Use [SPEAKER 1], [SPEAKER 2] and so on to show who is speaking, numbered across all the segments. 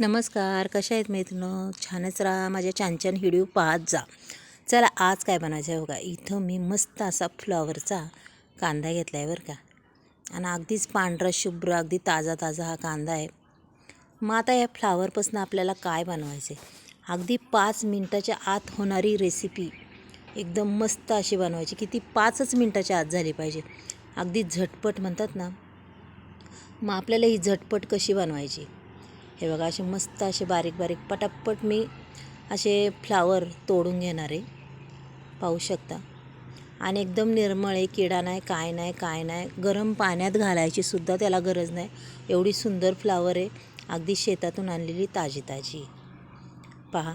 [SPEAKER 1] नमस्कार कशा आहेत मैत्रिणी छानच राहा माझ्या छान छान व्हिडिओ पाहत जा. चला आज काय बनायचं आहे बघा. इथं मी मस्त असा फ्लॉवरचा कांदा घेतला आहे बरं का. आणि अगदीच पांढरा शुभ्र अगदी ताजा ताजा हा कांदा आहे. मग आता या फ्लावरपासून आपल्याला काय बनवायचं आहे? अगदी पाच मिनटाच्या आत होणारी रेसिपी एकदम मस्त अशी बनवायची. की ती पाचच मिनटाच्या आत झाली पाहिजे. अगदी झटपट म्हणतात ना मग आपल्याला ही झटपट कशी बनवायची? हे बघा असे मस्त असे बारीक बारीक पटापट मी असे फ्लावर तोडून घेणार आहे. पाहू शकता. आणि एकदम निर्मळ आहे किडा नाही काय नाही काय नाही. गरम पाण्यात घालायची सुद्धा त्याला गरज नाही. एवढी सुंदर फ्लावर आहे. अगदी शेतातून आणलेली ताजी ताजी. पहा.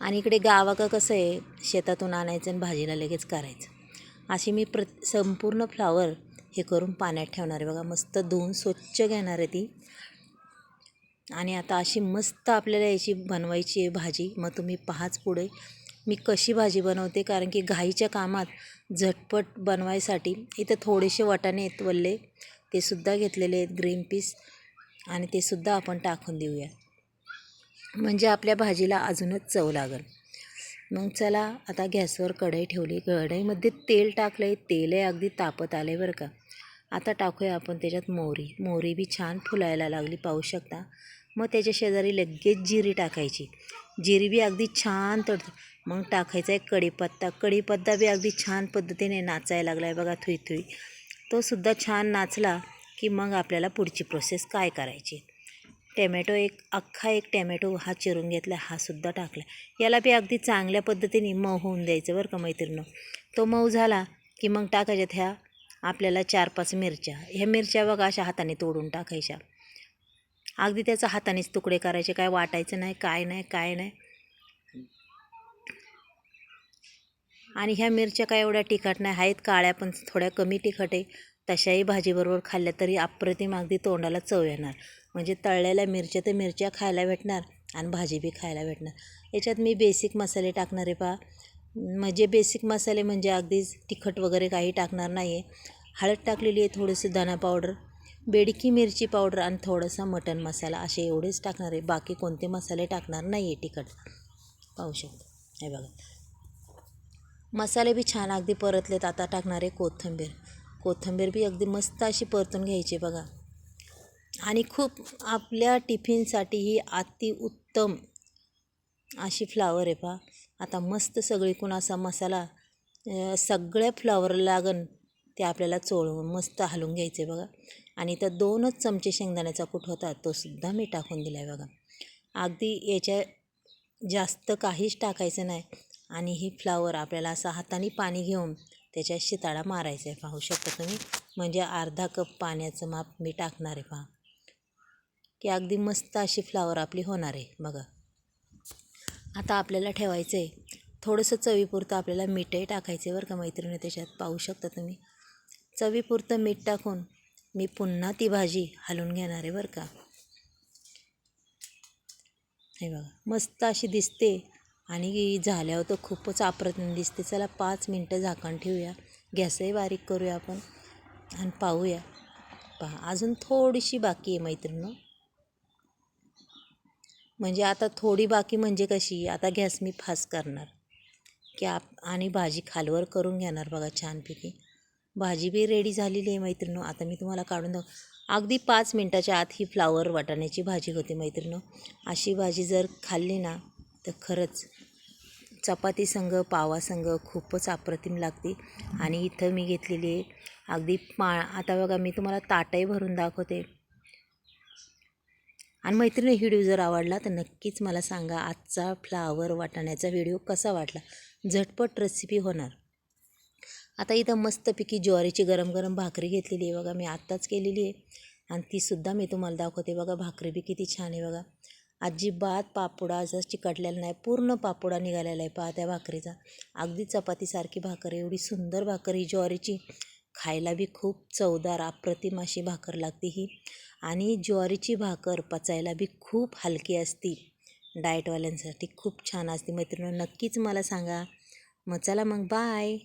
[SPEAKER 1] आणि इकडे गावा का कसं आहे शेतातून आणायचं आणि भाजीला लगेच करायचं. अशी मी प्र संपूर्ण फ्लावर हे करून पाण्यात ठेवणार आहे. बघा मस्त धुवून स्वच्छ घेणार आहे ती. आणि आता अशी मस्त आपल्याला याची बनवायची आहे भाजी. मग तुम्ही पहाच पुढे. मी कशी भाजी बनवते? कारण की घाईच्या कामात झटपट बनवायसाठी इथं थोडेसे वाटाणे आहेत वल्ले. ते सुद्धा घेतलेले आहेत ग्रीन पीस. आणि ते सुद्धा आपण टाकून देऊया. म्हणजे आपल्या भाजीला अजूनच चव लागेल. मग चला आता गॅसवर कढई ठेवली. कढईमध्ये तेल टाकलं आहे तेल आहे अगदी तापत आले बरं का. आता टाकूया आपण त्याच्यात मोहरी. मोहरी बी छान फुलायला लागली पाहू शकता. मग त्याच्या शेजारी लगेच जिरी टाकायची. जिरी बी अगदी छान तड मग टाकायचा आहे कढीपत्ता. कढीपत्ता बी अगदी छान पद्धतीने नाचायला लागला आहे बघा थुई थुई तो सुद्धा छान नाचला की मग आपल्याला पुढची प्रोसेस काय करायची? टॅमॅटो एक अख्खा एक टॅमॅटो हा चिरून घेतला हा सुद्धा टाकला. याला बी अगदी चांगल्या पद्धतीने मऊ होऊन द्यायचं बरं का मैत्रिणी तो मऊ झाला की मग टाकायच्यात ह्या आपल्याला चार पाच मिरच्या. ह्या मिरच्या बघा अशा हाताने तोडून टाकायच्या. अगदी त्याचा हातानेच तुकडे करायचे. काय वाटायचं नाही काय नाही काय नाही. आणि ह्या मिरच्या काय एवढ्या तिखट नाही आहेत काळ्या पण थोड्या कमी तिखट आहे. तशाही भाजीबरोबर खाल्ल्या तरी अप्रतिम अगदी तोंडाला चव येणार. म्हणजे तळलेल्या मिरच्या तर मिरच्या खायला भेटणार आणि भाजी बी खायला भेटणार. याच्यात मी बेसिक मसाले टाकणार आहे पहा. म्हणजे बेसिक मसाले म्हणजे अगदीच तिखट वगैरे काही टाकणार नाही आहे हळद टाकलेली आहे थोडंसं धना पावडर बेडकी मिरची पावडर आणि थोडासा मटन मसाला. असे एवढेच टाकणार आहे. बाकी कोणते मसाले टाकणार नाही आहे तिखट. पाहू शकतो. हे बघा. मसाले बी छान अगदी परतलेत. आता टाकणार आहे कोथिंबीर. कोथिंबीर बी अगदी मस्त अशी परतून घ्यायची बघा. आणि खूप आपल्या टिफिनसाठी ही अतिउत्तम अशी फ्लावर आहे पहा. आता मस्त सगळीकडून असा मसाला सगळ्या फ्लॉवर लागन ते आपल्याला चोळून मस्त हलवून घ्यायचे बघा. आणि इथं दोनच चमचे शेंगदाण्याचा कूट होता तो सुद्धा मी टाकून दिला आहे बघा. अगदी याच्या जास्त काहीच टाकायचं नाही आणि ही फ्लावर आपल्याला असं हाताने पाणी घेऊन त्याच्या शिताळा मारायचा आहे पाहू शकता तुम्ही? म्हणजे अर्धा कप पाण्याचं माप मी टाकणार आहे पहा. की अगदी मस्त अशी फ्लावर आपली होणार आहे बघा. आता आपल्याला ठेवायचं आहे थोडंसं चवीपुरतं आपल्याला मीठही टाकायचं आहे बरं का मैत्रिणी त्याच्यात पाहू शकता तुम्ही. चवीपुरतं मीठ टाकून मी पुन्हा ती भाजी हलवून घेणार आहे बरं का. हे बघा मस्त अशी दिसते आणि झाल्यावर तर खूपच अप्रतिम दिसते. चला पाच मिनटं झाकण ठेवूया. गॅसही बारीक करूया आपण आणि पाहूया. पहा अजून थोडीशी बाकी आहे मैत्रिणी. म्हणजे आता थोडी बाकी म्हणजे कशी? आता गॅस मी फास्ट करणार. की आप आणि भाजी खालवर करून घेणार बघा छानपैकी. भाजी बी रेडी झालेली आहे मैत्रिणो आता मी तुम्हाला काढून दाव अगदी पाच मिनटाच्या आत ही फ्लावर वाटाण्याची भाजी होती मैत्रिणो अशी भाजी जर खाल्ली ना तर खरंच चपाती संग पावासंघ खूपच अप्रतिम लागते. आणि इथं मी घेतलेली आहे अगदी पा आता बघा मी तुम्हाला ताटही भरून दाखवते. आणि मैत्रिणी व्हिडिओ जर आवडला तर नक्कीच मला सांगा आजचा फ्लावर वाटाण्याचा व्हिडिओ कसा वाटला? झटपट रेसिपी होणार. आता इथं मस्तपैकी ज्वारीची गरम गरम भाकरी घेतलेली आहे बघा मी आत्ताच केलेली आहे. आणि तीसुद्धा मी तुम्हाला दाखवते बघा भाकरी बी किती छान आहे बघा. अजिबात पापुडा जर चिकटलेला नाही पूर्ण पापुडा निघालेला आहे पहा त्या भाकरीचा. अगदी चपातीसारखी भाकर एवढी सुंदर भाकर ही ज्वारीची. खायला बी खूप चवदार अप्रतिम अशी भाकर लागते ही. आणि ज्वारीची भाकर पचायला बी खूप हलकी असती. डाएटवाल्यांसाठी खूप छान असते. मैत्रिणी नक्कीच मला सांगा. मग चला मग बाय